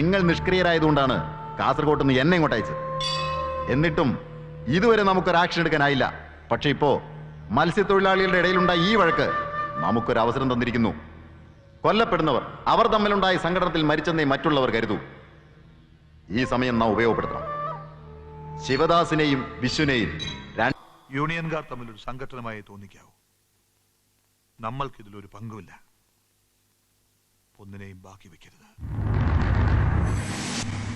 നിങ്ങൾ നിഷ്ക്രിയരായതുകൊണ്ടാണ് കാസർഗോട്ട് നിന്ന് എന്നെ ഇങ്ങോട്ട് അയച്ചത്. എന്നിട്ടും ഇതുവരെ നമുക്കൊരു ആക്ഷൻ എടുക്കാനായില്ല പക്ഷെ ഇപ്പോ മത്സ്യത്തൊഴിലാളികളുടെ ഇടയിലുണ്ടായ ഈ വഴക്ക് നമുക്കൊരു അവസരം തന്നിരിക്കുന്നു. കൊല്ലപ്പെടുന്നവർ അവർ തമ്മിലുണ്ടായ സംഘടനത്തിൽ മരിച്ചെന്നേ മറ്റുള്ളവർ കരുതൂ. ഈ സമയം നാം ഉപയോഗപ്പെടുത്തണം. ശിവദാസിനെയും വിശ്വനെയും യൂണിയൻകാർ തമ്മിൽ ഒരു സംഘടനമായി തോന്നിക്കാവൂ. നമ്മൾക്കിതിലൊരു പങ്കുമില്ല. ഒന്നിനെയും ബാക്കി വെക്കരുത്.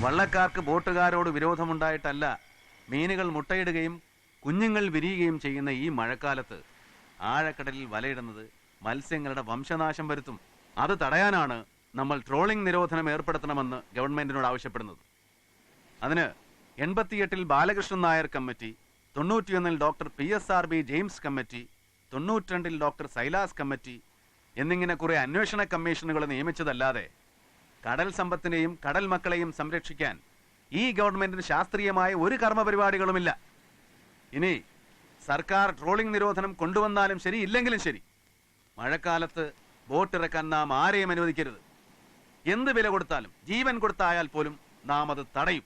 വള്ളക്കാർക്ക് ബോട്ടുകാരോട് വിരോധമുണ്ടായിട്ടല്ല. മീനുകൾ മുട്ടയിടുകയും കുഞ്ഞുങ്ങൾ വിരിയുകയും ചെയ്യുന്ന ഈ മഴക്കാലത്ത് ആഴക്കടലിൽ വലയിടുന്നത് മത്സ്യങ്ങളുടെ വംശനാശം വരുത്തും. അത് തടയാനാണ് നമ്മൾ ട്രോളിംഗ് നിരോധനം ഏർപ്പെടുത്തണമെന്ന് ഗവൺമെന്റിനോട് ആവശ്യപ്പെടുന്നത്. അതിന് എൺപത്തിയെട്ടിൽ Balakrishnan Nair committee തൊണ്ണൂറ്റിയൊന്നിൽ doctor P S R B James committee തൊണ്ണൂറ്റിരണ്ടിൽ doctor Silas committee എന്നിങ്ങനെ കുറെ അന്വേഷണ കമ്മീഷനുകൾ നിയമിച്ചതല്ലാതെ കടൽ സമ്പത്തിനെയും കടൽ മക്കളെയും സംരക്ഷിക്കാൻ ഈ ഗവൺമെന്റിന് ശാസ്ത്രീയമായ ഒരു കർമ്മ പരിപാടികളുമില്ല ഇനി സർക്കാർ ട്രോളിംഗ് നിരോധനം കൊണ്ടുവന്നാലും ശരി ഇല്ലെങ്കിലും ശരി. മഴക്കാലത്ത് ബോട്ട് ഇറക്കാൻ നാം ആരെയും അനുവദിക്കരുത്. എന്ത് വില കൊടുത്താലും ജീവൻ കൊടുത്തായാൽ പോലും നാം അത് തടയും.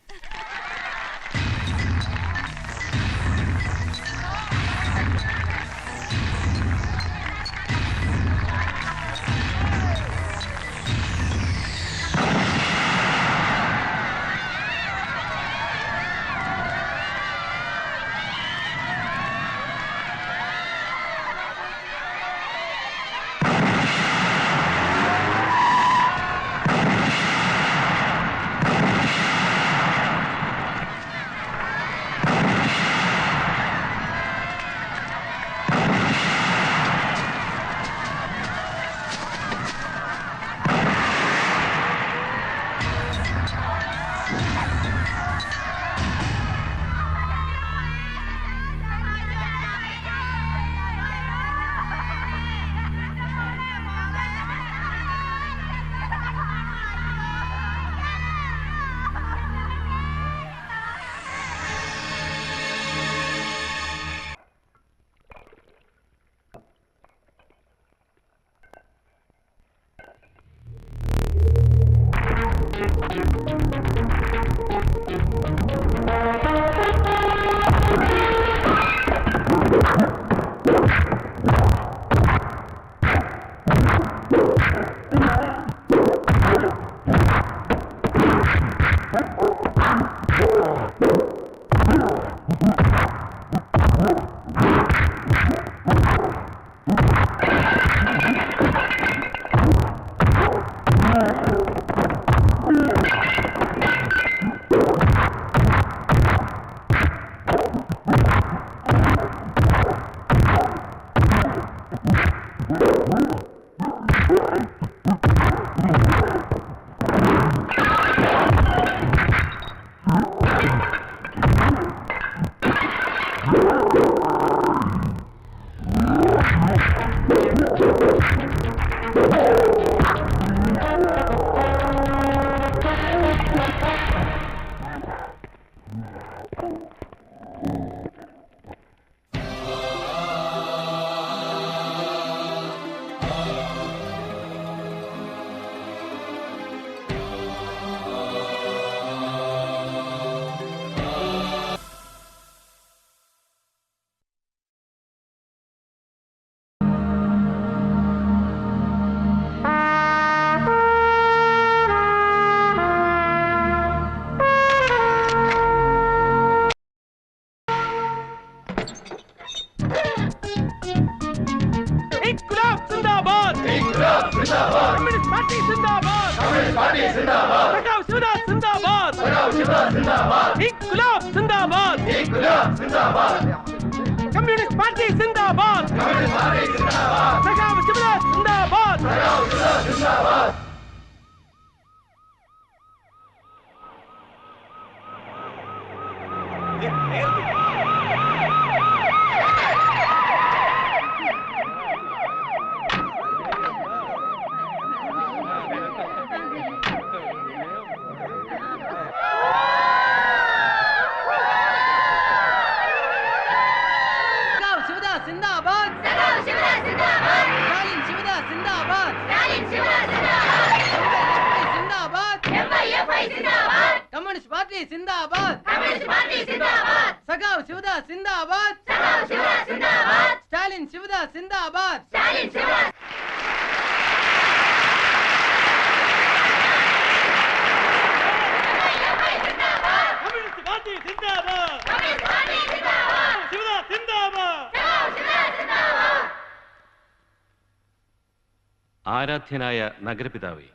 ആരാധ്യനായ നഗരപിതാവെ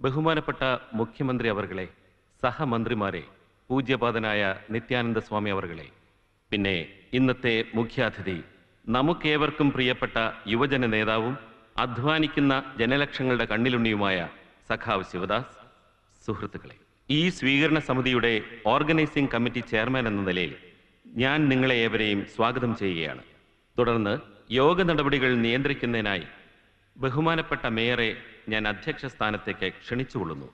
ബഹുമാനപ്പെട്ട മുഖ്യമന്ത്രി അവർകളെ സഹമന്ത്രിമാരെ പൂജ്യപാദനായ നിത്യാനന്ദ സ്വാമി അവർകളെ പിന്നെ ഇന്നത്തെ മുഖ്യാതിഥി നമുക്കേവർക്കും പ്രിയപ്പെട്ട യുവജന നേതാവും അധ്വാനിക്കുന്ന ജനലക്ഷങ്ങളുടെ കണ്ണിലുണ്ണിയുമായ സഖാവ് ശിവദാസ്. സുഹൃത്തുക്കളെ ഈ സ്വീകരണ സമിതിയുടെ ഓർഗനൈസിംഗ് കമ്മിറ്റി ചെയർമാൻ എന്ന നിലയിൽ ഞാൻ നിങ്ങളെ ഏവരെയും സ്വാഗതം ചെയ്യുകയാണ്. തുടർന്ന് യോഗ നടപടികൾ നിയന്ത്രിക്കുന്നതിനായി ബഹുമാനപ്പെട്ട മേയറെ ഞാൻ അധ്യക്ഷ സ്ഥാനത്തേക്ക് ക്ഷണിച്ചുകൊള്ളുന്നു.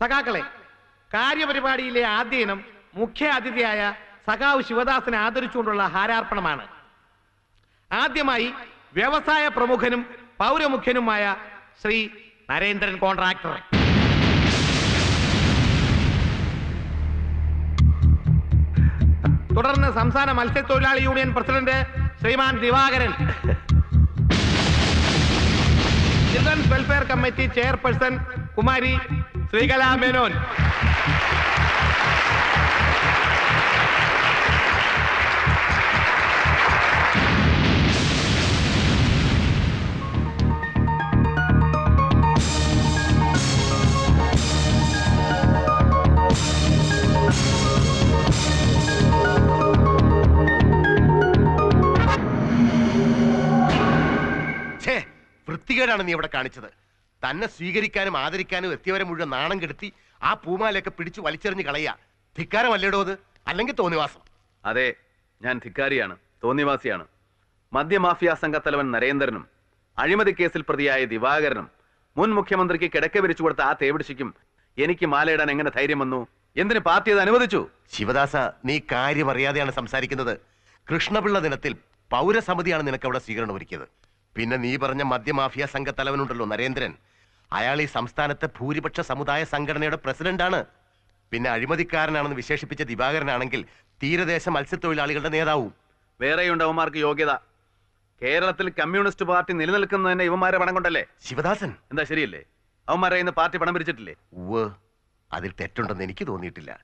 സഖാക്കളെ കാര്യപരിപാടിയിലെ ആദ്യ ഇനം മുഖ്യ അതിഥിയായ സഖാവ് ശിവദാസിനെ ആദരിച്ചുകൊണ്ടുള്ള ഹാരാർപ്പണമാണ്. ആദ്യമായി വ്യവസായ പ്രമുഖനും പൗരമുഖ്യനുമായ ശ്രീ നരേന്ദ്രൻ കോൺട്രാക്ടർ. തുടർന്ന് സംസ്ഥാന മത്സ്യത്തൊഴിലാളി union president Sriman Divakaran. Children's welfare committee chairperson Kumari Srikala Menon. വൃത്തികേടാണ് നീ ഇവിടെ കാണിച്ചത്. തന്നെ സ്വീകരിക്കാനും ആദരിക്കാനും എത്തിയവരെ മുഴുവൻ നാണം കെടുത്തി ആ പൂമാലയൊക്കെ പിടിച്ചു വലിച്ചെറിഞ്ഞ് കളയുക. ധിക്കാരമല്ലേടോ അത്? അല്ലെങ്കിൽ തോന്നിവാസം. അതെ ഞാൻ ധിക്കാരിയാണ് തോന്നിവാസിയാണ്. മദ്യമാഫിയ സംഘത്തലവൻ നരേന്ദ്രനും അഴിമതി കേസിൽ പ്രതിയായ ദിവാകരനും മുൻ മുഖ്യമന്ത്രിക്ക് കിടക്ക വിരിച്ചു കൊടുത്ത ആ തേവിടിശിക്കും എനിക്ക് മാലയിടാൻ എങ്ങനെ ധൈര്യം വന്നു? എന്തിന് പാർട്ടി അത് അനുവദിച്ചു? ശിവദാസ നീ കാര്യം അറിയാതെയാണ് സംസാരിക്കുന്നത്. കൃഷ്ണപിള്ള ദിനത്തിൽ പൗരസമിതിയാണ് നിനക്ക് അവിടെ സ്വീകരണം ഒരുക്കിയത് പിന്നെ നീ പറഞ്ഞ മദ്യമാഫിയ സംഘത്തലവനുണ്ടല്ലോ നരേന്ദ്രൻ. അയാൾ ഈ സംസ്ഥാനത്തെ ഭൂരിപക്ഷ സമുദായ സംഘടനയുടെ പ്രസിഡന്റാണ്. പിന്നെ അഴിമതിക്കാരനാണെന്ന് വിശേഷിപ്പിച്ച ദിവാകരനാണെങ്കിൽ തീരദേശ മത്സ്യത്തൊഴിലാളികളുടെ നേതാവും. വേറെയുണ്ട് അവന്മാർക്ക് യോഗ്യത. കേരളത്തിൽ കമ്മ്യൂണിസ്റ്റ് പാർട്ടി നിലനിൽക്കുന്നതന്നെ ഇവന്മാരെ പണം കൊണ്ടല്ലേ? ശിവദാസൻ. എന്താ ശരിയല്ലേ? അവന്മാരെ ഇന്ന് പാർട്ടി പണം പിരിച്ചിട്ടില്ലേ? ഉവ് അതിൽ തെറ്റുണ്ടെന്ന് എനിക്ക് തോന്നിയിട്ടില്ല.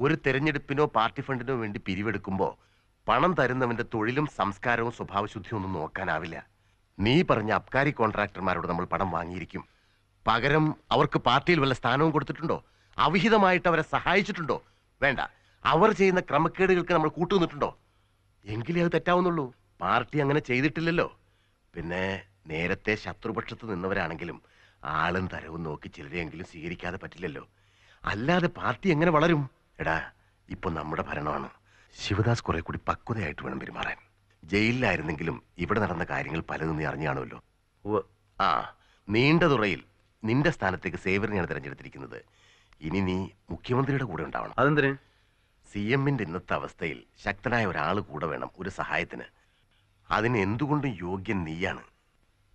ഒരു തെരഞ്ഞെടുപ്പിനോ പാർട്ടി ഫണ്ടിനോ വേണ്ടി പിരിവെടുക്കുമ്പോൾ പണം തരുന്നവന്റെ തൊഴിലും സംസ്കാരവും സ്വഭാവശുദ്ധിയും ഒന്നും നോക്കാനാവില്ല. നീ പറഞ്ഞ അബ്കാരി കോൺട്രാക്ടർമാരോട് നമ്മൾ പണം വാങ്ങിയിരിക്കും. പകരം അവർക്ക് പാർട്ടിയിൽ വല്ല സ്ഥാനവും കൊടുത്തിട്ടുണ്ടോ? അവിഹിതമായിട്ട് അവരെ സഹായിച്ചിട്ടുണ്ടോ? വേണ്ട. അവർ ചെയ്യുന്ന ക്രമക്കേടുകൾക്ക് നമ്മൾ കൂട്ടുനിന്നിട്ടുണ്ടോ? എങ്കിലേ അത് തെറ്റാവുന്നുള്ളൂ. പാർട്ടി അങ്ങനെ ചെയ്തിട്ടില്ലല്ലോ. പിന്നെ നേരത്തെ ശത്രുപക്ഷത്ത് നിന്നവരാണെങ്കിലും ആളും തരവും നോക്കി ചിലരെയെങ്കിലും സ്വീകരിക്കാതെ പറ്റില്ലല്ലോ. അല്ലാതെ പാർട്ടി എങ്ങനെ വളരും? എടാ ഇപ്പൊ നമ്മുടെ ഭരണമാണ്. ശിവദാസ് കുറെ കൂടി പക്വതയായിട്ട് വേണം പെരുമാറാൻ. ജയിലിലായിരുന്നെങ്കിലും ഇവിടെ നടന്ന കാര്യങ്ങൾ പലതും നീ അറിഞ്ഞാണല്ലോ ആ നീണ്ട തുറയിൽ നിന്റെ സ്ഥാനത്തേക്ക് സേവറിനെയാണ് തിരഞ്ഞെടുത്തിരിക്കുന്നത്. ഇനി നീ മുഖ്യമന്ത്രിയുടെ കൂടെ ഉണ്ടാവണം. അതെന്തിന്? സി എമ്മിന്റെ ഇന്നത്തെ അവസ്ഥയിൽ ശക്തനായ ഒരാൾ കൂടെ വേണം ഒരു സഹായത്തിന്. അതിന് എന്തുകൊണ്ടും യോഗ്യൻ നീയാണ്.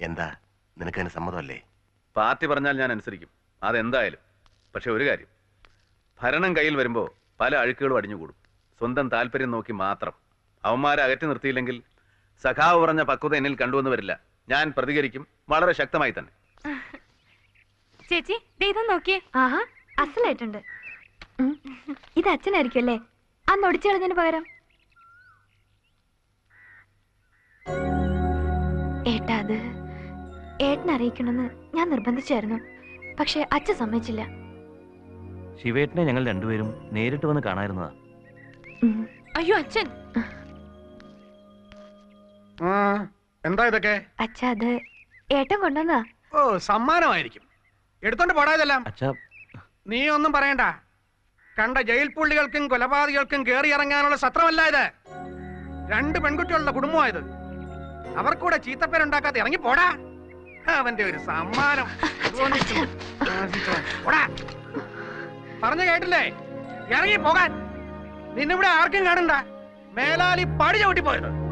എന്താ? നിനക്കതിന് സമ്മതമല്ലേ? പാർട്ടി പറഞ്ഞാൽ ഞാൻ അനുസരിക്കും. അതെന്തായാലും. പക്ഷെ ഒരു കാര്യം. ഭരണം കയ്യിൽ വരുമ്പോൾ പല അഴുക്കുകളും അടിഞ്ഞുകൂടും. സ്വന്തം താല്പര്യം നോക്കി മാത്രം. അവന്മാരെ അകറ്റി നിർത്തിയില്ലെങ്കിൽ സഖാവ് പറഞ്ഞ പക്വത എന്നിൽ കണ്ടുവന്ന് വരില്ല. ഞാൻ പ്രതികരിക്കും. വളരെ ശക്തമായി തന്നെ. ചേച്ചി ദേ ഇതൊന്ന് നോക്കിയേ. ആഹാ അസലായിട്ടുണ്ട്. ഉം. ഇത് അച്ഛനായിരിക്കും അല്ലേ? അന്ന് ഒടിച്ചു കളഞ്ഞതിന് പകരം. ഏട്ടാ അത് ഏട്ടനെ അറിയിക്കണമെന്ന് ഞാൻ നിർബന്ധിച്ചായിരുന്നു. പക്ഷെ അച്ഛൻ സമ്മതിച്ചില്ല. ശിവേട്ടനെ ഞങ്ങൾ രണ്ടുപേരും നേരിട്ട് വന്ന് കാണാതിരുന്നതാ ഉം. അയ്യോ അച്ഛൻ. എന്താ ഇതൊക്കെ? അച്ഛാ അത് ഏട്ടൻ കൊണ്ടുവന്നാ ഓ സമ്മാനമായിരിക്കും. എടുത്തോണ്ട് പോടാതെല്ലാം അച്ഛാ. നീ ഒന്നും പറയണ്ട. കണ്ട ജയിൽ പുള്ളികൾക്കും കൊലപാതകൾക്കും കേറി ഇറങ്ങാനുള്ള സത്രമല്ല ഇത്. രണ്ട് പെൺകുട്ടികളുടെ കുടുംബമായത് അവർക്കൂടെ ചീത്തപ്പേരുണ്ടാക്കാതെ ഇറങ്ങി പോടാ. അവന്റെ ഒരു സമ്മാനം. പറഞ്ഞു കേട്ടില്ലേ? ഇറങ്ങി പോകാൻ. നിന്നിവിടെ ആർക്കും കാണണ്ട. മേലാലി പടി ചവിട്ടി പോയത്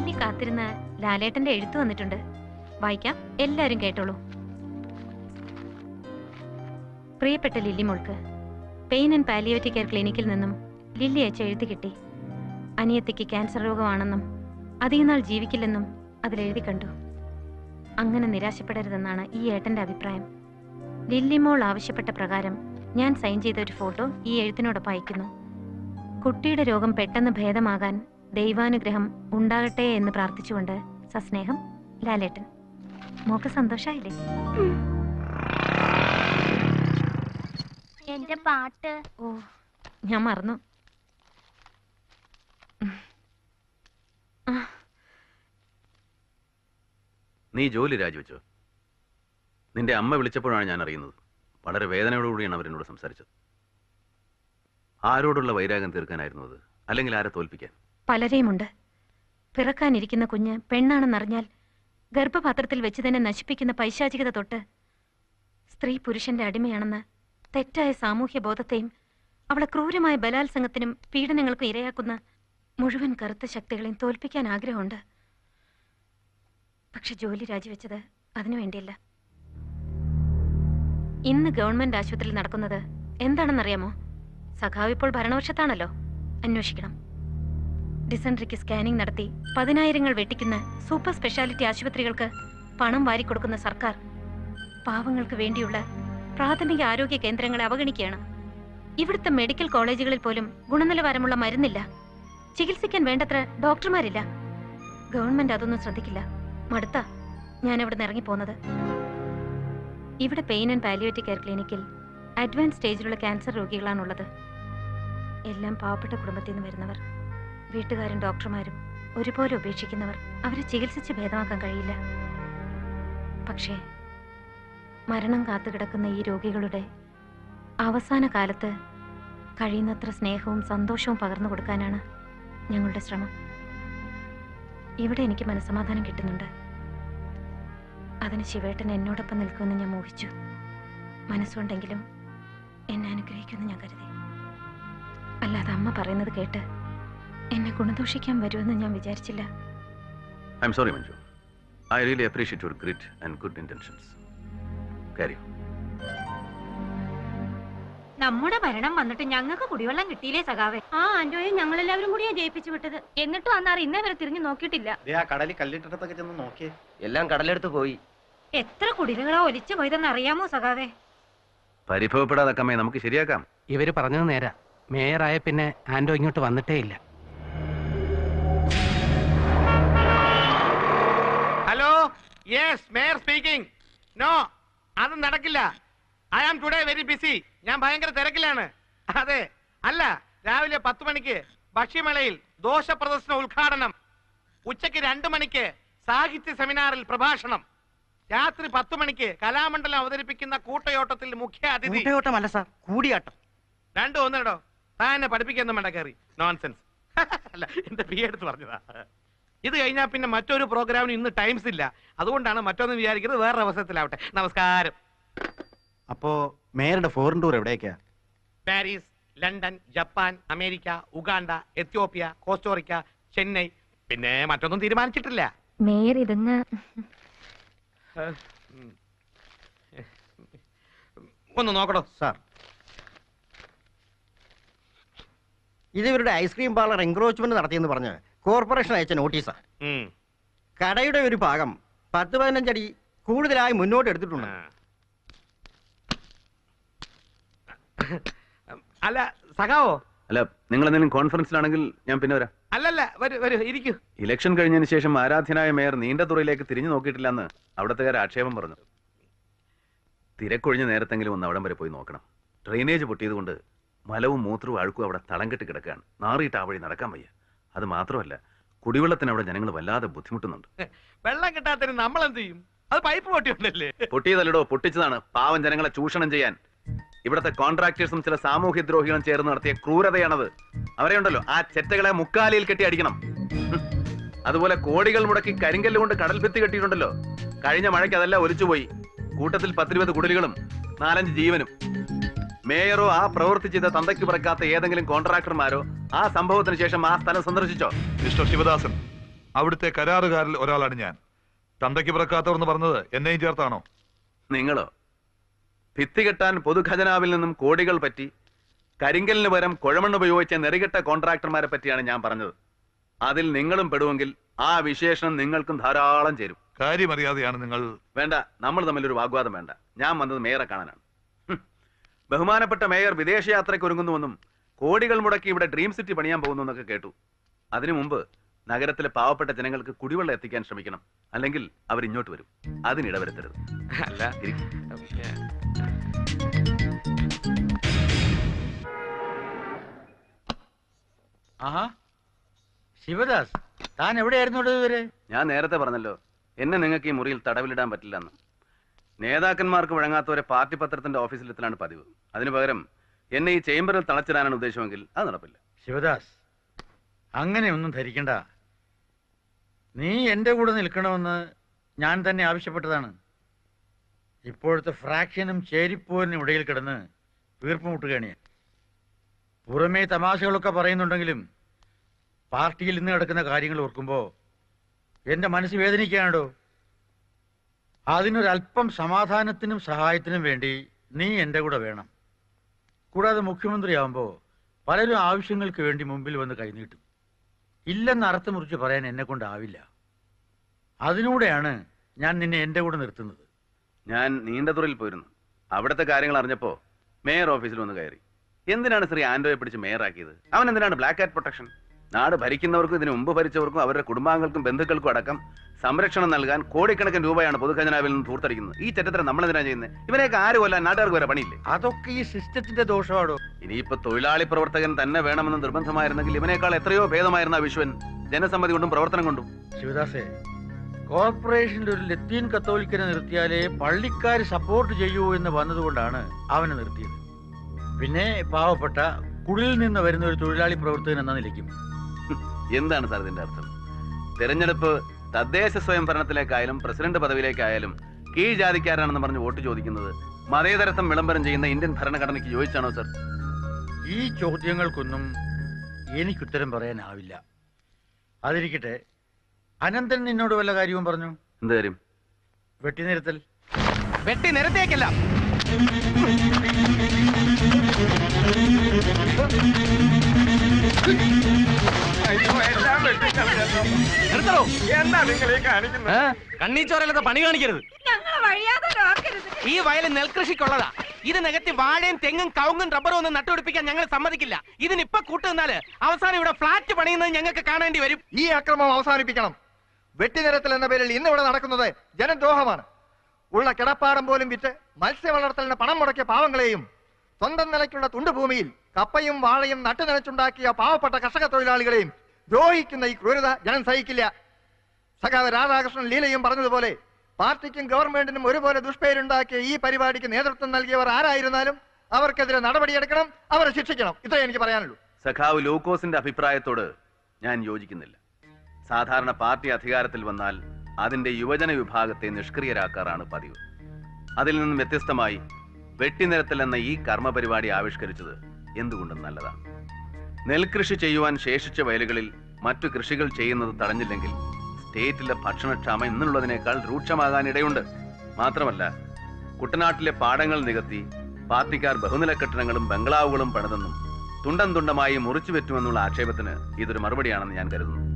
ലില്ലി കാത്തിരുന്ന ലാലേട്ടന്റെ എഴുത്തു വന്നിട്ടുണ്ട്. വായിക്കാം. എല്ലാരും കേട്ടോളൂ. പ്രിയപ്പെട്ട ലില്ലി മോൾക്ക് പെയിൻ ആൻഡ് പാലിയോറ്റിക് കെയർ ക്ലിനിക്കിൽ നിന്നും ലില്ലി അയച്ച എഴുതി കിട്ടി. അനിയത്തിക്ക് ക്യാൻസർ രോഗമാണെന്നും അധികം നാൾ ജീവിക്കില്ലെന്നും അതിലെഴുതി കണ്ടു. അങ്ങനെ നിരാശപ്പെടരുതെന്നാണ് ഈ ഏട്ടന്റെ അഭിപ്രായം. ലില്ലി മോൾ ആവശ്യപ്പെട്ട പ്രകാരം ഞാൻ സൈൻ ചെയ്ത ഒരു ഫോട്ടോ ഈ എഴുത്തിനോടൊപ്പം അയക്കുന്നു. കുട്ടിയുടെ രോഗം പെട്ടെന്ന് ഭേദമാകാൻ ദൈവാനുഗ്രഹം ഉണ്ടാകട്ടെ എന്ന് പ്രാർത്ഥിച്ചുകൊണ്ട് സസ്നേഹം ലാലേട്ടൻ. മോക്ക് സന്തോഷായില്ലേ? എന്റെ പാട്ട്. ഓ ഞാൻ മറന്നു. നീ ജോലി രാജിവെച്ചോ? നിന്റെ അമ്മ വിളിച്ചപ്പോഴാണ് ഞാൻ അറിയുന്നത്. വളരെ വേദനയോടുകൂടിയാണ് അവരെന്നോട് സംസാരിച്ചത്. ആരോടുള്ള വൈരാഗ്യം തീർക്കാനായിരുന്നു അത്. അല്ലെങ്കിൽ ആരെ തോൽപ്പിക്കാൻ? പലരെയുമുണ്ട്. പിറക്കാനിരിക്കുന്ന കുഞ്ഞ് പെണ്ണാണെന്നറിഞ്ഞാൽ ഗർഭപാത്രത്തിൽ വെച്ച് തന്നെ നശിപ്പിക്കുന്ന പൈശാചികത തൊട്ട് സ്ത്രീ പുരുഷന്റെ അടിമയാണെന്ന് തെറ്റായ സാമൂഹ്യ ബോധത്തെയും അവളെ ക്രൂരമായ ബലാത്സംഗത്തിനും പീഡനങ്ങൾക്കും ഇരയാക്കുന്ന മുഴുവൻ കറുത്ത ശക്തികളെയും തോൽപ്പിക്കാൻ ആഗ്രഹമുണ്ട്. പക്ഷെ ജോലി രാജിവെച്ചത് അതിനുവേണ്ടിയല്ല ഇന്ന് ഗവൺമെന്റ് ആശുപത്രിയിൽ നടക്കുന്നത് എന്താണെന്നറിയാമോ? സഖാവ് ഇപ്പോൾ ഭരണവർഷത്താണല്ലോ അന്വേഷിക്കണം. ഡിസൻട്രിക്ക് സ്കാനിംഗ് നടത്തി പതിനായിരങ്ങൾ വെട്ടിക്കുന്ന സൂപ്പർ സ്പെഷ്യാലിറ്റി ആശുപത്രികൾക്ക് പണം വാരിക്കൊടുക്കുന്ന സർക്കാർ പാവങ്ങൾക്ക് വേണ്ടിയുള്ള പ്രാഥമിക ആരോഗ്യ കേന്ദ്രങ്ങളെ അവഗണിക്കുകയാണ്. ഇവിടുത്തെ മെഡിക്കൽ കോളേജുകളിൽ പോലും ഗുണനിലവാരമുള്ള മരുന്നില്ല. ചികിത്സിക്കാൻ വേണ്ടത്ര ഡോക്ടർമാരില്ല. ഗവൺമെന്റ് അതൊന്നും ശ്രദ്ധിക്കില്ല. മടുത്ത ഞാൻ ഇവിടെ നിന്ന് ഇറങ്ങിപ്പോന്നത് ഇവിടെ പെയിൻ ആൻഡ് പാലിയേറ്റീവ് കെയർ ക്ലിനിക്കിൽ അഡ്വാൻസ് സ്റ്റേജിലുള്ള ക്യാൻസർ രോഗികളാണുള്ളത്. എല്ലാം പാവപ്പെട്ട കുടുംബത്തിൽ നിന്ന് വരുന്നവർ. വീട്ടുകാരും ഡോക്ടർമാരും ഒരുപോലെ ഉപേക്ഷിക്കുന്നവർ അവരെ ചികിത്സിച്ച് ഭേദമാക്കാൻ കഴിയില്ല. പക്ഷേ മരണം കാത്തുകിടക്കുന്ന ഈ രോഗികളുടെ അവസാന കാലത്ത് കഴിയുന്നത്ര സ്നേഹവും സന്തോഷവും പകർന്നു കൊടുക്കാനാണ് ഞങ്ങളുടെ ശ്രമം. ഇവിടെ എനിക്ക് മനസ്സമാധാനം കിട്ടുന്നുണ്ട്. അതിന് ശിവേട്ടൻ എന്നോടൊപ്പം നിൽക്കുമെന്ന് ഞാൻ മോഹിച്ചു. മനസ്സുണ്ടെങ്കിലും എന്നെ അനുഗ്രഹിക്കുമെന്ന് ഞാൻ കരുതി. അല്ലാതെ അമ്മ പറയുന്നത് കേട്ട് എന്നെ ഗുണദോഷിക്കാൻ വരുമെന്ന് ഞാൻ വിചാരിച്ചില്ല. I'm sorry Manju I really appreciate your grit and good intentions കാര്യം നമ്മുടെ ഭരണം വന്നിട്ട് ഞങ്ങൾക്ക് കുടിവെള്ളം കിട്ടിയില്ലേ സഖാവേ? ആ ആന്റോയെ ഞങ്ങളെല്ലാവരും കൂടിയാ ജയിപ്പിച്ചു വിട്ടത്. എന്നിട്ടും അന്നാർ ഇന്നേ വരെ തിരിഞ്ഞു നോക്കിയിട്ടില്ല. ആ കടലിൽ കല്ലിട്ടടത്തൊക്കെ ചെന്ന് നോക്കിയേ. എല്ലാം കടലെടുത്ത് പോയി. എത്ര കുടിലുകളാ ഒലിച്ചു പോയതെന്ന് അറിയാമോ സഖാവേ? പരിഭവപ്പെടാതെ നമുക്ക് ശരിയാക്കാം. ഇവർ പറഞ്ഞത് നേരാ. മേയറായ പിന്നെ ആന്റോ ഇങ്ങോട്ട് വന്നിട്ടേ ഇല്ല. യെസ് മേയർ സ്പീക്കിംഗ് നോ അത് നടക്കില്ല. I am today very busy ഞാൻ ഭയങ്കര തിരക്കിലാണ്. അതെ അല്ല രാവിലെ പത്ത് മണിക്ക് ഭക്ഷ്യമേളയിൽ ദോശ പ്രദർശന ഉദ്ഘാടനം. ഉച്ചയ്ക്ക് രണ്ട് മണിക്ക് സാഹിത്യ സെമിനാറിൽ പ്രഭാഷണം. രാത്രി പത്ത് മണിക്ക് കലാമണ്ഡലം അവതരിപ്പിക്കുന്ന കൂട്ടയോട്ടത്തിൽ മുഖ്യ അതിഥി. കൂട്ടയോട്ടമല്ല സാർ കൂടിയാട്ടം. രണ്ടും ഒന്നിടോ താൻ എന്നെ പഠിപ്പിക്കൊന്നും വേണ്ട കയറി നോൺസെൻസ് അല്ല എന്റെ പി എടുത്ത് പറഞ്ഞതാ. ഇത് കഴിഞ്ഞാൽ പിന്നെ മറ്റൊരു പ്രോഗ്രാമിന് ഇന്ന് ടൈംസ് ഇല്ല. അതുകൊണ്ടാണ് മറ്റൊന്നും വിചാരിക്കുന്നത് വേറെ അവസരത്തിലാവട്ടെ. നമസ്കാരം. അപ്പോ മേയറുടെ foreign tour എവിടെയൊക്കെയാ Paris London Japan America Uganda Ethiopia Costa Rica Chennai. പിന്നെ മറ്റൊന്നും തീരുമാനിച്ചിട്ടില്ല. മേയർ ഇതങ്ങ്. ഒന്ന് നോക്കണോ സാർ. ഇത് ഇവരുടെ ഐസ്ക്രീം പാർലർ എൻക്രോച്ച്മെന്റ് നടത്തിയെന്ന് പറഞ്ഞ് കോർപ്പറേഷൻ അയച്ച നോട്ടീസാ. കടയുടെ ഒരു ഭാഗം പത്ത് പതിനഞ്ചടി കൂടുതലായി മുന്നോട്ട് എടുത്തിട്ടുണ്ട്. അല്ല സഖാവോ? അല്ല നിങ്ങൾ എന്തെങ്കിലും കോൺഫറൻസിലാണെങ്കിൽ ഞാൻ പിന്നെ വരാം. അല്ലല്ല വരൂ വരൂ ഇരിക്കൂ. ഇലക്ഷൻ കഴിഞ്ഞതിന് ശേഷം ആരാധ്യനായ മേയർ നീണ്ട തുറയിലേക്ക് തിരിഞ്ഞു നോക്കിയിട്ടില്ലെന്ന് അവിടത്തുകാർ ആക്ഷേപം പറഞ്ഞു. തിരക്കൊഴിഞ്ഞ നേരത്തെങ്കിലും ഒന്ന് അവിടം വരെ പോയി നോക്കണം. ഡ്രെയിനേജ് പൊട്ടിയതുകൊണ്ട് മലവും മൂത്രവും അഴുക്കും അവിടെ തളം കെട്ടി കിടക്കുകയാണ്. നാറിയിട്ട് ആ വഴി നടക്കാൻ വയ്യ. അത് മാത്രമല്ല കുടിവെള്ളത്തിന് അവിടെ ജനങ്ങൾ വല്ലാതെ ബുദ്ധിമുട്ടുന്നുണ്ട്. വെള്ളം കിട്ടാത്തതിന് നമ്മൾ എന്ത് ചെയ്യും അത് പൈപ്പ് പൊട്ടിയുണ്ടല്ലേ? പൊട്ടിയതല്ലടോ പൊട്ടിച്ചതാണ്. പാവം ജനങ്ങളെ ചൂഷണം ചെയ്യാൻ. ഇവിടുത്തെ കോൺട്രാക്ടേഴ്സും ചില സാമൂഹ്യ ദ്രോഹികളും ചേർന്ന് നടത്തിയ ക്രൂരതയാണത്. അവരെ ഉണ്ടല്ലോ ആ ചെറ്റകളെ മുക്കാലിയിൽ കെട്ടി അടിക്കണം. അതുപോലെ കോടികൾ മുടക്കി കരിങ്കല്ല് കൊണ്ട് കടൽ ഭിത്തി കെട്ടിയിട്ടുണ്ടല്ലോ. കഴിഞ്ഞ മഴയ്ക്ക് അതെല്ലാം ഒലിച്ചുപോയി. കൂട്ടത്തിൽ പത്തിരുപത് കുടലുകളും നാലഞ്ച് ജീവനും. മേയറോ ആ പ്രവൃത്തി ചെയ്ത തന്തയ്ക്ക് പിറക്കാത്ത ഏതെങ്കിലും കോൺട്രാക്ടർമാരോ ആ സംഭവത്തിന് ശേഷം ആ സ്ഥലം സന്ദർശിച്ചോ? മിസ്റ്റർ ശിവദാസൻ അവിടുത്തെ കരാറുകാരിൽ ഒരാളാണ് ഞാൻ. തന്തയ്ക്ക് പിറക്കാത്തവർ എന്ന് പറഞ്ഞത് എന്നെയും ചേർത്താണോ? നിങ്ങളോ? ഭിത്തി കെട്ടാൻ പൊതുഖജനാവിൽ നിന്നും കോടികൾ പറ്റി കരിങ്കലിന് പകരം കുഴമണ്ണ് ഉപയോഗിച്ച നെറികെട്ട കോൺട്രാക്ടർമാരെ പറ്റിയാണ് ഞാൻ പറഞ്ഞത്. അതിൽ നിങ്ങളും പെടുവെങ്കിൽ ആ വിശേഷണം നിങ്ങൾക്കും ധാരാളം ചേരും. കാര്യമറിയാതെയാണ് നിങ്ങൾ വേണ്ട നമ്മൾ തമ്മിൽ ഒരു വാഗ്വാദം വേണ്ട. ഞാൻ വന്നത് മേയറെ കാണാനാണ്. ബഹുമാനപ്പെട്ട മേയർ വിദേശയാത്രയ്ക്ക് ഒരുങ്ങുന്നുവെന്നും കോടികൾ മുടക്കി ഇവിടെ ഡ്രീം സിറ്റി പണിയാൻ പോകുന്നു എന്നൊക്കെ കേട്ടു. അതിനു മുമ്പ് നഗരത്തിലെ പാവപ്പെട്ട ജനങ്ങൾക്ക് കുടിവെള്ളം എത്തിക്കാൻ ശ്രമിക്കണം. അല്ലെങ്കിൽ അവർ ഇങ്ങോട്ട് വരും. അതിനിടവരുത്തരുത് അല്ല. ആഹാ. ശിവദാസ് താൻ എവിടെയായിരുന്നു ഇതുവരെ? ഞാൻ നേരത്തെ പറഞ്ഞല്ലോ എന്നെ നിങ്ങൾക്ക് ഈ മുറിയിൽ തടവിലിടാൻ പറ്റില്ലെന്ന്. നേതാക്കന്മാർക്ക് വഴങ്ങാത്തവരെ പാർട്ടി പത്രത്തിന്റെ ഓഫീസിലെത്തലാണ് പതിവ്. അതിനു പകരം എന്നെ ഈ ചേംബറിൽ തളച്ചിടാനാണ് ഉദ്ദേശമെങ്കിൽ അത് നടപ്പില്ല. ശിവദാസ് അങ്ങനെയൊന്നും ധരിക്കണ്ട. നീ എന്റെ കൂടെ നിൽക്കണമെന്ന് ഞാൻ തന്നെ ആവശ്യപ്പെട്ടതാണ്. ഇപ്പോഴത്തെ ഫ്രാക്ഷനും ചേരിപ്പോരിനും ഇടയിൽ കിടന്ന് വീർപ്പുമുട്ടുകയാണ് പുറമേ തമാശകളൊക്കെ പറയുന്നുണ്ടെങ്കിലും പാർട്ടിയിൽ ഇന്ന് കിടക്കുന്ന കാര്യങ്ങൾ ഓർക്കുമ്പോൾ എന്റെ മനസ്സ് വേദനിക്കുകയാണോ? അതിനൊരല്പം സമാധാനത്തിനും സഹായത്തിനും വേണ്ടി നീ എന്റെ കൂടെ വേണം. കൂടാതെ മുഖ്യമന്ത്രിയാവുമ്പോൾ പലരും ആവശ്യങ്ങൾക്ക് വേണ്ടി മുമ്പിൽ വന്ന് കൈനീട്ടും. ഇല്ലെന്ന് അർത്ഥം മുറിച്ച് പറയാൻ എന്നെ കൊണ്ടാവില്ല അതിലൂടെയാണ് ഞാൻ നിന്നെ എന്റെ കൂടെ നിർത്തുന്നത്. ഞാൻ നീണ്ടതുറയിൽ പോയിരുന്നു അവിടുത്തെ കാര്യങ്ങൾ അറിഞ്ഞപ്പോൾ മേയർ ഓഫീസിൽ വന്ന് കയറി. എന്തിനാണ് ശ്രീ ആൻഡോയെ പിടിച്ച് മേയറാക്കിയത്? അവൻ എന്തിനാണ് ബ്ലാക്ക് ആറ്റ് പ്രൊട്ടക്ഷൻ? നാട് ഭരിക്കുന്നവർക്കും ഇതിനു മുമ്പ് ഭരിച്ചവർക്കും അവരുടെ കുടുംബാംഗങ്ങൾക്കും ബന്ധുക്കൾക്കും അടക്കം സംരക്ഷണം നൽകാൻ കോടിക്കണക്കിന് രൂപയാണ് പൊതുഖജനാവിൽ നിന്ന് തൂർത്തടിക്കുന്നത്. ഈ ചരിത്രം നമ്മൾ എന്തിനാ ചെയ്യുന്നത്? ഇവനെയൊക്കെ ആര് കൊല്ലാൻ നാട്ടുകാർക്ക് വരെ പണിയില്ലേ? അതൊക്കെ ഈ സിസ്റ്റത്തിന്റെ ദോഷമാണോ ഇനിയിപ്പോ തൊഴിലാളി പ്രവർത്തകൻ തന്നെ വേണമെന്ന് നിർബന്ധമായിരുന്നെങ്കിൽ ഇവനേക്കാൾ എത്രയോ ഭേദമായിരുന്ന വിശ്വൻ ജനസമ്മതി കൊണ്ടും പ്രവർത്തനം കൊണ്ടും. ശിവദാസേ കോർപ്പറേഷന്റെ ഒരു ലത്തീൻ കത്തോലിക്കനെ നിർത്തിയാലേ പള്ളിക്കാർ സപ്പോർട്ട് ചെയ്യൂ എന്ന് വന്നതുകൊണ്ടാണ് അവനെ നിർത്തിയത്. പിന്നെ പാവപ്പെട്ട കുടിലിൽ നിന്ന് വരുന്ന ഒരു തൊഴിലാളി പ്രവർത്തകൻ എന്ന നിലയ്ക്കും. എന്താണ് സാർ ഇതിന്റെ അർത്ഥം? തെരഞ്ഞെടുപ്പ് തദ്ദേശ സ്വയം സ്വയംഭരണത്തിലേക്കായാലും പ്രസിഡന്റ് പദവിയിലേക്കായാലും കീഴ് ജാതിക്കാരാണെന്ന് പറഞ്ഞ് വോട്ട് ചോദിക്കുന്നത് മതേതരത്വം വിളംബരം ചെയ്യുന്ന ഇന്ത്യൻ ഭരണഘടനയ്ക്ക് യോജിച്ചാണോ സർ? ഈ ചോദ്യങ്ങൾക്കൊന്നും എനിക്കുത്തരം പറയാനാവില്ല. അതിരിക്കട്ടെ അനന്തൻ നിന്നോട് വല്ല കാര്യവും പറഞ്ഞു? എന്ത് കാര്യം? വെട്ടിനിരത്തൽ വെട്ടി നിരത്തേക്കല്ല നിർത്തണോ? എന്താ നിങ്ങൾ ഈ കാണിക്കുന്നത്? കണ്ണീച്ചോരല്ലാതെ പണി കാണിക്കരുത്. ഈ വയൽ നെൽകൃഷിക്കുള്ളതാ. ഇത് നികത്തി വാഴയും തെങ്ങും കവുങ്ങും റബ്ബറും ഒന്നും നട്ടുപിടിപ്പിക്കാൻ ഞങ്ങൾ സമ്മതിക്കില്ല. ഇതിനിപ്പൊ കൂട്ടുനിന്നാൽ അവസാനം ഇവിടെ ഫ്ലാറ്റ് പണിയുന്നത് ഞങ്ങൾക്ക് കാണേണ്ടി വരും. ഈ അക്രമം അവസാനിപ്പിക്കണം. വെട്ടിനിരത്തൽ എന്ന പേരിൽ ഇന്ന് ഇവിടെ നടക്കുന്നത് ജനദ്രോഹമാണ്. ഉള്ള കിടപ്പാടം പോലും വിറ്റ് മത്സ്യ വളർത്തലിന് പണം മുടക്കിയ പാവങ്ങളെയും സ്വന്തം നിലയ്ക്കുള്ള തുണ്ടുഭൂമിയിൽ കപ്പയും വാളയും നട്ടു നനച്ചുണ്ടാക്കിയ പാവപ്പെട്ട കർഷക തൊഴിലാളികളെയും ദ്രോഹിക്കുന്ന ഈ ക്രൂരത ജനം സഹിക്കില്ല. സഖാവ് രാധാകൃഷ്ണൻ ലീലയും പറഞ്ഞതുപോലെ പാർട്ടിക്കും ഗവൺമെന്റിനും ഒരുപോലെ ദുഷ്പേരുണ്ടാക്കിയ ഈ പരിപാടിക്ക് നേതൃത്വം നൽകിയവർ ആരായിരുന്നാലും അവർക്കെതിരെ നടപടിയെടുക്കണം അവരെ ശിക്ഷിക്കണം. ഇത്രേ എനിക്ക് പറയാനുള്ളൂ. സഖാവ് ലൂക്കോസിന്റെ അഭിപ്രായത്തോട് ഞാൻ യോജിക്കുന്നില്ല. സാധാരണ പാർട്ടി അധികാരത്തിൽ വന്നാൽ അതിന്റെ യുവജന വിഭാഗത്തെ നിഷ്ക്രിയരാക്കാറാണ് പതിവ്. അതിൽ നിന്നും വ്യത്യസ്തമായി വെട്ടിനിരത്തൽ എന്ന ഈ കർമ്മ പരിപാടി ആവിഷ്കരിച്ചത് എന്തുകൊണ്ടും നല്ലതാണ്. നെൽകൃഷി ചെയ്യുവാൻ ശേഷിച്ച വയലുകളിൽ മറ്റു കൃഷികൾ ചെയ്യുന്നത് തടഞ്ഞില്ലെങ്കിൽ സ്റ്റേറ്റിലെ ഭക്ഷണക്ഷാമം ഇന്നുള്ളതിനേക്കാൾ രൂക്ഷമാകാനിടയുണ്ട് മാത്രമല്ല കുട്ടനാട്ടിലെ പാടങ്ങൾ നികത്തി പാർട്ടിക്കാർ ബഹുനില കെട്ടിടങ്ങളും ബംഗ്ലാവുകളും പണിതെന്നും തുണ്ടം തുണ്ടമായി മുറിച്ചു വെറ്റുമെന്നുള്ള ആക്ഷേപത്തിന് ഇതൊരു മറുപടിയാണെന്ന് ഞാൻ കരുതുന്നു.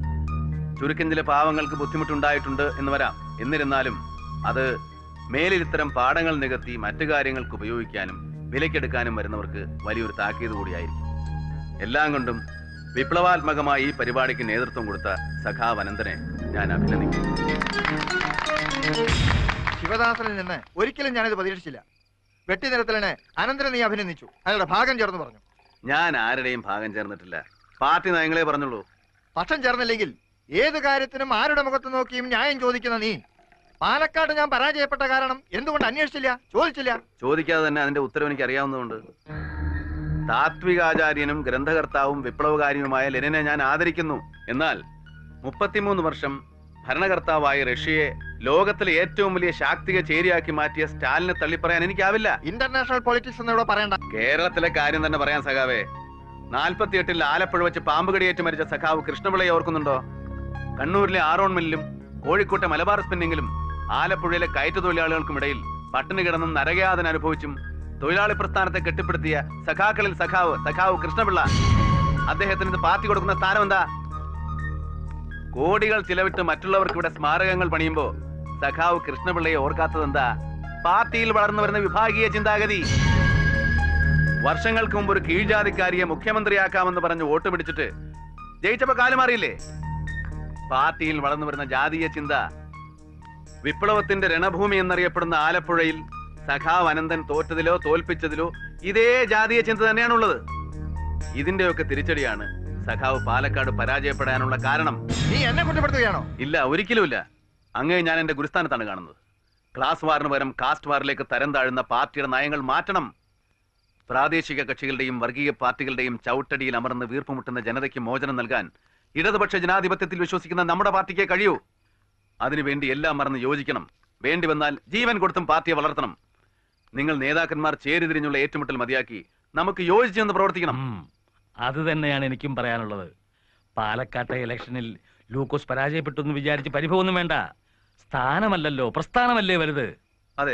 ചുരുക്കം ചില പാവങ്ങൾക്ക് ബുദ്ധിമുട്ടുണ്ടായിട്ടുണ്ട് എന്ന് വരാം. എന്നിരുന്നാലും അത് മേലിൽ ഇത്തരം പാടങ്ങൾ നികത്തി മറ്റു കാര്യങ്ങൾക്ക് ഉപയോഗിക്കാനും വിലക്കെടുക്കാനും വരുന്നവർക്ക് വലിയൊരു താക്കീത് കൂടിയായിരിക്കും. എല്ലാം കൊണ്ടും വിപ്ലവാത്മകമായി ഈ പരിപാടിക്ക് നേതൃത്വം കൊടുത്ത സഖാവ് അനന്തനെ ഞാൻ അഭിനന്ദിക്കുന്നു. ശിവദാസനിൽ നിന്ന് ഒരിക്കലും ഞാനിത് പ്രതീക്ഷിച്ചില്ല. വെട്ടിനിരത്തലിനെ അനന്തരം നീ അഭിനന്ദിച്ചു. അയാളുടെ ഭാഗം ചേർന്ന് പറഞ്ഞു. ഞാൻ ആരുടെയും ഭാഗം ചേർന്നിട്ടില്ല. പാർട്ടി നയങ്ങളെ പറഞ്ഞുള്ളൂ. പക്ഷം ചേർന്നില്ലെങ്കിൽ ഏത് കാര്യത്തിനും ആരുടെ മുഖത്ത് നോക്കിയും ന്യായം ചോദിക്കുന്ന നീ? പാലക്കാട് ഞാൻ പരാജയപ്പെട്ട കാരണം എന്തുകൊണ്ട് അന്വേഷിച്ചില്ല? ചോദിച്ചില്ല. ചോദിക്കാതെ തന്നെ അതിന്റെ ഉത്തരവ് എനിക്ക് അറിയാവുന്നതുകൊണ്ട്. താത്വികാചാര്യനും ഗ്രന്ഥകർത്താവും വിപ്ലവകാരിയുമായ ലെനിനെ ഞാൻ ആദരിക്കുന്നു. എന്നാൽ മുപ്പത്തിമൂന്ന് വർഷം ഭരണകർത്താവായ റഷ്യയെ ലോകത്തിലെ ഏറ്റവും വലിയ ശാക്തിക ചേരിയാക്കി മാറ്റിയ സ്റ്റാലിനെ തള്ളിപ്പറയാൻ എനിക്കാവില്ല. ഇന്റർനാഷണൽ പൊളിറ്റിക്സ് എന്നിവിടെ പറയണ്ട. കേരളത്തിലെ കാര്യം തന്നെ പറയാൻ സഖാവേ. നാൽപ്പത്തിയെട്ടിൽ ആലപ്പുഴ വെച്ച് പാമ്പ് കടിയേറ്റ് മരിച്ച സഖാവ് കൃഷ്ണപിള്ളയെ ഓർക്കുന്നുണ്ടോ? കണ്ണൂരിലെ ആറോൺ മില്ലിലും കോഴിക്കോട്ടെ മലബാർ സ്പിന്നിങ്ങിലും ആലപ്പുഴയിലെ കയറ്റ തൊഴിലാളികൾക്കും ഇടയിൽ പട്ടിണി കിടന്നും നരകയാതന അനുഭവിച്ചും തൊഴിലാളി പ്രസ്ഥാനത്തെ കെട്ടിപ്പടുത്തിയ സഖാക്കളിൽ സഖാവ് സഖാവ് കൃഷ്ണപിള്ള. അദ്ദേഹത്തിന് ഇത് പാർട്ടി കൊടുക്കുന്ന സ്ഥാനം എന്താ കോടികൾ ചിലവിട്ട് മറ്റുള്ളവർക്ക് ഇവിടെ സ്മാരകങ്ങൾ പണിയുമ്പോ സഖാവ് കൃഷ്ണപിള്ളയെ ഓർക്കാത്തത് എന്താ പാർട്ടിയിൽ വളർന്നു വരുന്ന വിഭാഗീയ ചിന്താഗതി. വർഷങ്ങൾക്ക് മുമ്പ് ഒരു കീഴ്ജാതിക്കാരിയെ മുഖ്യമന്ത്രിയാക്കാമെന്ന് പറഞ്ഞ് വോട്ട് പിടിച്ചിട്ട് ജയിച്ചപ്പോ കാലം മാറിയില്ലേ? പാർട്ടിയിൽ വളർന്നു വരുന്ന ജാതീയ ചിന്ത വിപ്ലവത്തിന്റെ രണഭൂമി എന്നറിയപ്പെടുന്ന ആലപ്പുഴയിൽ സഖാവ് അനന്തൻ തോറ്റതിലോ തോൽപ്പിച്ചതിലോ ഇതേ ജാതീയ ചിന്ത തന്നെയാണുള്ളത്. ഇതിന്റെയൊക്കെ തിരിച്ചടിയാണ് സഖാവ് പാലക്കാട് പരാജയപ്പെടാനുള്ള കാരണം. നീ എന്നെ കുറ്റപ്പെടുത്തുകയാണോ? ഇല്ല ഒരിക്കലുമില്ല അങ്ങേ ഞാൻ എന്റെ ഗുരുസ്ഥാനത്താണ് കാണുന്നത്. ക്ലാസ് വാറിന് പകരം കാസ്റ്റ് വാറിലേക്ക് തരം താഴുന്ന പാർട്ടിയുടെ നയങ്ങൾ മാറ്റണം. പ്രാദേശിക കക്ഷികളുടെയും വർഗീയ പാർട്ടികളുടെയും ചവിട്ടടിയിൽ അമർന്ന് വീർപ്പുമുട്ടുന്ന ജനതയ്ക്ക് മോചനം നൽകാൻ ഇടതുപക്ഷ ജനാധിപത്യത്തിൽ വിശ്വസിക്കുന്ന നമ്മുടെ പാർട്ടിക്ക് കഴിയൂ. അതിനുവേണ്ടി എല്ലാം മറന്ന് യോജിക്കണം. വേണ്ടി വന്നാൽ ജീവൻ കൊടുത്തും പാർട്ടിയെ വളർത്തണം. നിങ്ങൾ നേതാക്കന്മാർ ചേരിതിരിഞ്ഞുള്ള ഏറ്റുമുട്ടൽ മതിയാക്കി നമുക്ക് യോജിച്ചു നിന്ന് പ്രവർത്തിക്കണം. അത് തന്നെയാണ് എനിക്കും പറയാനുള്ളത്. പാലക്കാട്ടെ ഇലക്ഷനിൽ ലൂക്കോസ് പരാജയപ്പെട്ടു എന്ന് വിചാരിച്ച് പരിഭവമൊന്നും വേണ്ട. സ്ഥാനമല്ലല്ലോ പ്രസ്ഥാനമല്ലേ വലുത്. അതെ